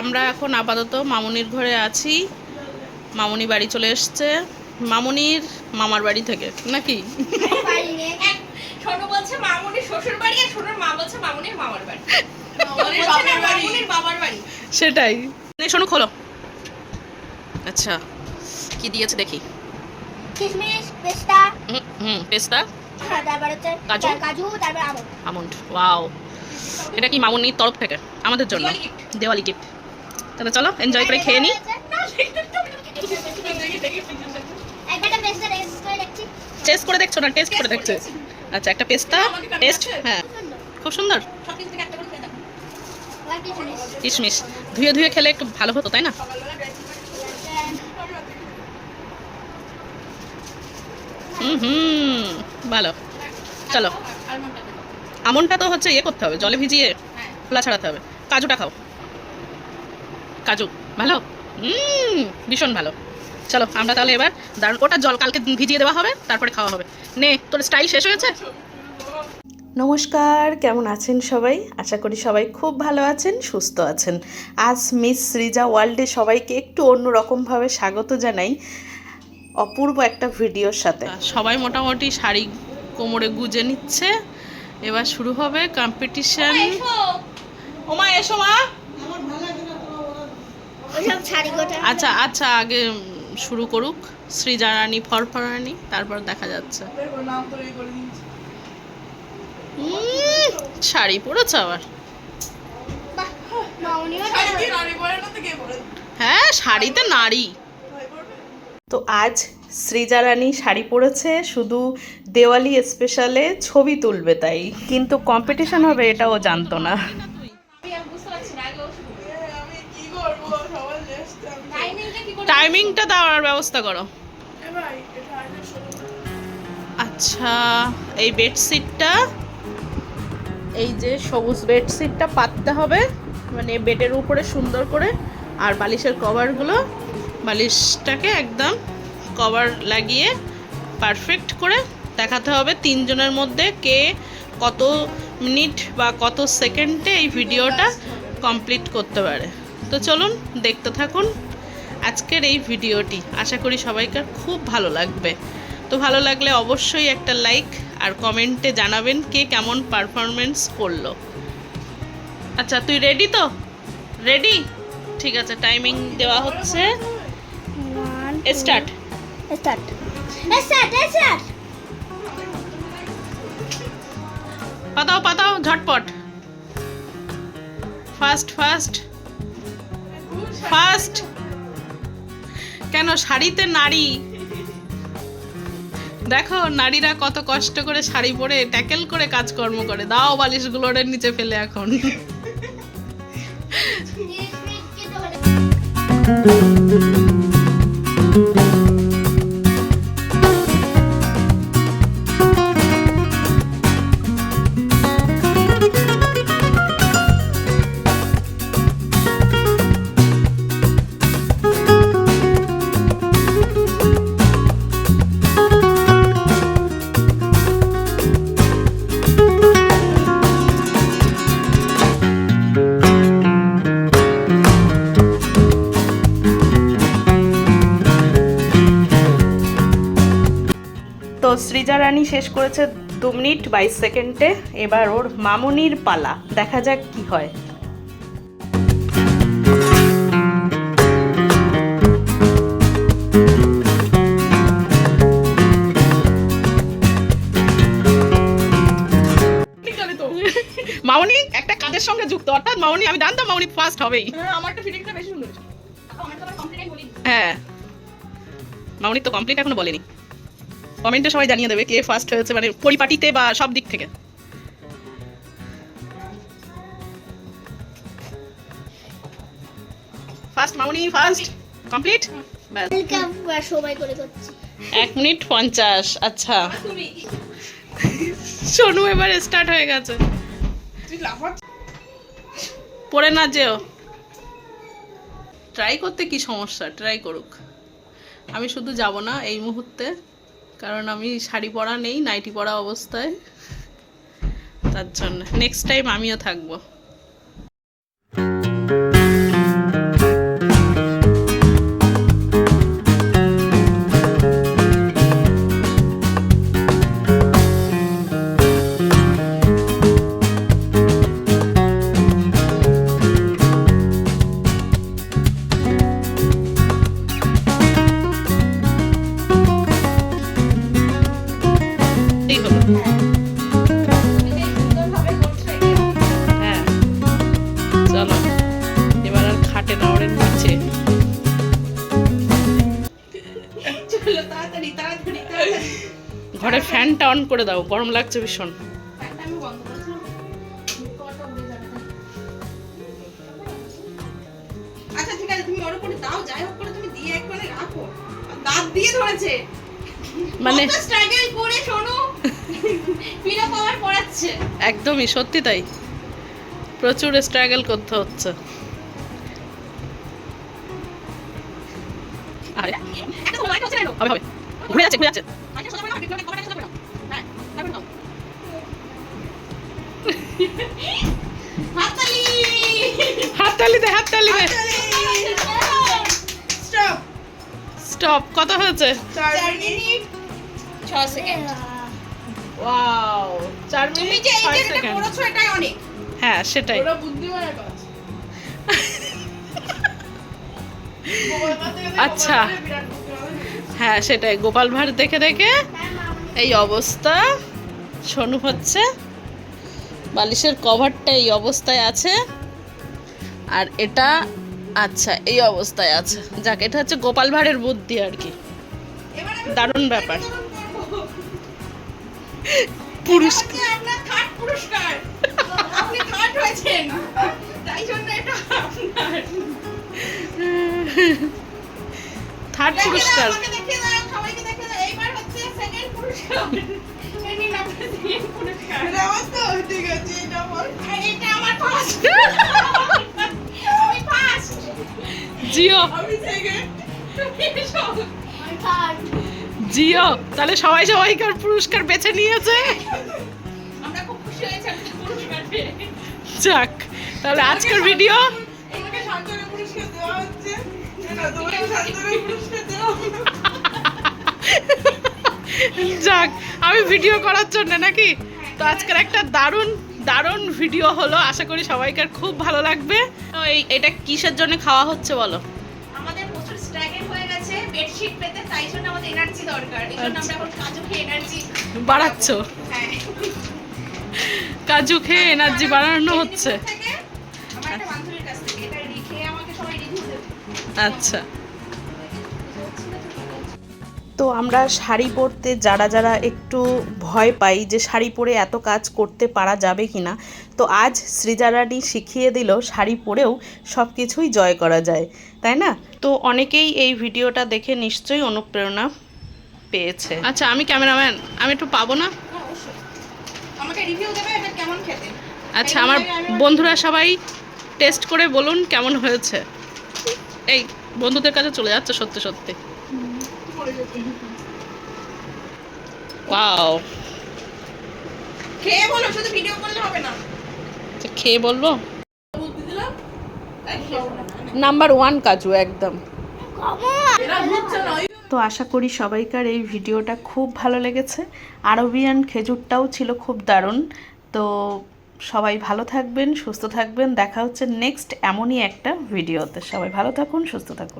আমরা এখন আপাতত মামুনির ঘরে আছি। মামুনি বাড়ি চলে এসছে। মামুনির মামার বাড়ি থেকে নাকি? ছোট বলছে মামুনির শ্বশুর বাড়ি আর ছোটর মা বলছে মামুনির মামার বাড়ি। মামুনির বলছে না, বাপের বাড়ি। মামুনির বাবার বাড়ি। সেটাই। শোনো খোলো। আচ্ছা কি দিয়েছে দেখি। কিশমিশ পেস্তা। হুম, হুম পেস্তা। কাজু? কাজু তারপর আমন্ড। Almond wow. এটা কি মামুনির তরফ থেকে? আমাদের জন্য। দেওয়ালি গিফট তাহলে চলো এনজয় করে খেয়ে নিই টেস্ট করে দেখছি না? টেস্ট করে দেখছ? আচ্ছা একটা পেস্তা টেস্ট হ্যাঁ। খুব সুন্দর। কিশমিশ। ধুয়ে ধুয়ে খেলে একটু ভালো হতো, তাই না? হুম হুম, ভালো। চলো। আমনটা তো হচ্ছে ইয়ে করতে হবে, জলে ভিজিয়ে। খোলা ছাড়াতে হবে। কাজুটা খাও। কাজু ভালো? হুম ভীষণ ভালো। চলো আমরা তাহলে এবার দাঁড়ান ওটা জল কালকে ভিজিয়ে দেওয়া হবে তারপরে খাওয়া হবে। নে তোর স্টাইল শেষ হয়েছে? নমস্কার কেমন আছেন সবাই? আশা করি সবাই খুব ভালো আছেন সুস্থ আছেন। আজ মিস সৃজা ওয়ার্ল্ডে সবাইকে একটু অন্যরকমভাবে স্বাগত জানাই অপূর্ব একটা ভিডিওর সাথে। সবাই মোটামুটি শাড়ি কোমরে গুজে নিচ্ছে। এবার শুরু হবে কম্পিটিশন। ওমা এসো। মা। আচ্ছা আচ্ছা আগে শুরু করুক। সৃজা রানী ফরফরানি তারপর দেখা যাচ্ছে। শাড়ি পরেছে আবার? হ্যাঁ শাড়িতে নারী। তো আজ সৃজা রানী শাড়ি পরেছে শুধু দেওয়ালি স্পেশালে ছবি তুলবে তাই। কিন্তু কম্পিটিশন হবে এটাও জানতো না। টাইমিংটা দেওয়ার ব্যবস্থা করো। আচ্ছা এই বেডশিটটা এই যে সবুজ বেডশিটটা পাততে হবে মানে বেডের উপরে সুন্দর করে, আর বালিশের কভারগুলো বালিশটাকে একদম কভার লাগিয়ে পারফেক্ট করে দেখাতে হবে তিনজনের মধ্যে কে কত মিনিট বা কত সেকেন্ডে এই ভিডিওটা কমপ্লিট করতে পারে। তো চলুন দেখতে থাকুন আজকের এই ভিডিওটি। আশা করি সবাইকার খুব ভালো লাগবে। তো ভালো লাগলে অবশ্যই একটা লাইক আর কমেন্টে জানাবেন কে কেমন পারফরমেন্স করল। আচ্ছা তুই রেডি তো? রেডি ঠিক আছে টাইমিং দেওয়া হচ্ছে। স্টার্ট স্টার্ট স্টার্ট স্টার্ট পাতাও পাতাও ঝটপট। ফার্স্ট ফার্স্ট ফার্স্ট কেন শাড়িতে নারী? দেখো, নারীরা কত কষ্ট করে শাড়ি পরে ট্যাকেল করে কাজকর্ম করে। দাও বালিশগুলোর নিচে ফেলে এখন। তো সৃজা রানী শেষ করেছে দু মিনিট বাইশ সেকেন্ডে। এবার ওর মামুনির পালা। দেখা যাক কি হয়। মামুনি একটা কাজের সঙ্গে যুক্ত। অর্থাৎ মামুনি আমি জানতাম মামুনি ফার্স্ট হবেই। হ্যাঁ আমারটা ফিটিংটা বেশি সুন্দর। হ্যাঁ। মামুনি তো কমপ্লিট এখনও বলেনি। কমেন্টে সবাই জানিয়ে দেবে কে ফার্স্ট হয়েছে মানে পরিপাটিতে বা সব দিক থেকে। ফার্স্ট মামুনি ফার্স্ট কমপ্লিট সবাই করে করছি এক মিনিট পঞ্চাশ আচ্ছা। সোনু এবার স্টার্ট হয়ে গেছে। পড়ে না যেও। ট্রাই করতে কি সমস্যা? ট্রাই করুক। আমি শুধু যাব না এই মুহূর্তে। কারণ আমি শাড়ি পরা নেই নাইটি পরা অবস্থায়। তার জন্য। নেক্সট টাইম আমিও থাকব। হ্যাঁ চলো এবার আর খাটে না ওরে ঘরে ফ্যানটা অন করে দাও, গরম লাগছে ভীষণ। আচ্ছা ঠিক আছে, তুমি ওর উপরে দাও, যাই হোক করে তুমি দিয়ে একবারে রাখো। দাঁত দিয়ে ধরেছে। মানে স্ট্রাগল করে পাওয়ার পড়াচ্ছে। একদমই সত্যি তাই। প্রচুর স্ট্রাগল করতে হচ্ছে। আরে একটা তো লাইট হচ্ছে না হবে হবে। ঘুরে যাচ্ছে ঘুরে যাচ্ছে। আচ্ছা হ্যাঁ হাততালি! হাততালি দে হাততালি দে। স্টপ কত হয়েছে? 4 minute. 6 second wow minute second এটাই অনেক। হ্যাঁ সেটাই। ওরা বুদ্ধিমানের কাজ। আচ্ছা। হ্যাঁ সেটাই। গোপাল ভাঁড় দেখে দেখে এই অবস্থা। সোনু হচ্ছে। বালিশের কভারটা এই অবস্থায় আছে। আর এটা আচ্ছা এই অবস্থায় আছে। যাক এটা হচ্ছে গোপাল ভাঁড়ের বুদ্ধি আর কি। দারুণ ব্যাপার। পুরস্কার পুরস্কার থার্ড পুরস্কার। আপনি থার্ড হয়েছেন। তাই জন্য এটা আপনার। থার্ড দেখে পুরস্কার। আমাকে জিও। জিও তাহলে সবাই সবাইকার পুরস্কার বেছে নিয়েছে। যাক তাহলে আজকের ভিডিও। যাক আমি ভিডিও করার জন্য নাকি? তো আজকের একটা দারুণ দারুণ ভিডিও হলো। আশা করি সবাইকার খুব ভালো লাগবে। এই এটা কিসের জন্য খাওয়া হচ্ছে বলো? আমাদের প্রচুর হয়ে গেছে বেডশিট পেতে তাই জন্য আমাদের এনার্জি দরকার। এই জন্য আমরা এখন কাজু খেয়ে এনার্জি বাড়াচ্ছ? হ্যাঁ। কাজু খেয়ে এনার্জি বাড়ানো হচ্ছে। মেদিনীপুর তো আমরা শাড়ি পরতে যারা যারা একটু ভয় পাই যে শাড়ি পরে এত কাজ করতে পারা যাবে কি না তো আজ সৃজারানি শিখিয়ে দিল শাড়ি পরেও সব কিছুই জয় করা যায় তাই না? তো অনেকেই এই ভিডিওটা দেখে নিশ্চয়ই অনুপ্রেরণা পেয়েছে। আচ্ছা আমি ক্যামেরাম্যান আমি একটু পাবো না? হ্যাঁ, আমাকে রিভিউ দেবে এটা কেমন খেতে? আচ্ছা আমার বন্ধুরা সবাই টেস্ট করে বলুন কেমন হয়েছে। এই বন্ধুদের কাছে চলে যাচ্ছে সত্যি সত্যি। ওয়াও খেয়ে বলো শুধু ভিডিও করলে হবে না। খেয়ে বলব? নাম্বার ওয়ান কাজু একদম। তো আশা করি সবাইকার এই ভিডিওটা খুব ভালো লেগেছে। আরবিয়ান খেজুরটাও ছিল খুব দারুণ। তো সবাই ভালো থাকবেন সুস্থ থাকবেন। দেখা হচ্ছে নেক্সট এমনই একটা ভিডিওতে। সবাই ভালো থাকুন সুস্থ থাকুন।